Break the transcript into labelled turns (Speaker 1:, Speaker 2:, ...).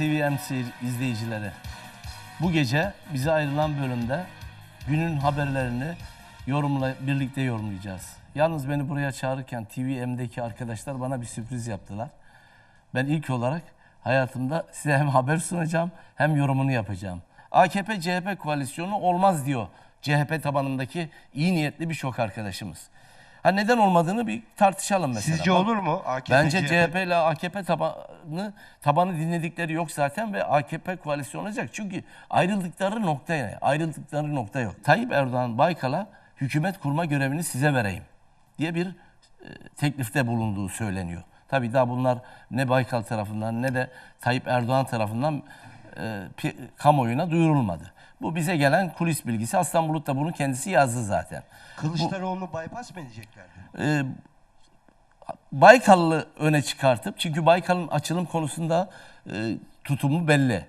Speaker 1: TVMC izleyicileri. Bu gece bize ayrılan bölümde günün haberlerini yorumla birlikte yorumlayacağız. Yalnız beni buraya çağırırken TVM'deki arkadaşlar bana bir sürpriz yaptılar. Ben ilk olarak hayatımda size hem haber sunacağım hem yorumunu yapacağım. AKP-CHP koalisyonu olmaz diyor CHP tabanındaki iyi niyetli birçok arkadaşımız. Ha neden olmadığını bir tartışalım mesela.
Speaker 2: Sizce
Speaker 1: Bak-
Speaker 2: olur mu? AKP,
Speaker 1: Bence CHP ile AKP tabanı tabanı dinledikleri yok zaten ve AKP koalisyon olacak. Çünkü ayrıldıkları nokta ne? Ayrıldıkları nokta yok. Tayyip Erdoğan Baykal'a hükümet kurma görevini size vereyim diye bir e, teklifte bulunduğu söyleniyor. Tabii daha bunlar ne Baykal tarafından ne de Tayyip Erdoğan tarafından e, kamuoyuna duyurulmadı. Bu bize gelen kulis bilgisi. Aslan Bulut da bunu kendisi yazdı zaten.
Speaker 2: Kılıçdaroğlu'nu bypass mı edeceklerdi?
Speaker 1: Ee, Baykal'ı öne çıkartıp çünkü Baykal'ın açılım konusunda e, tutumu belli.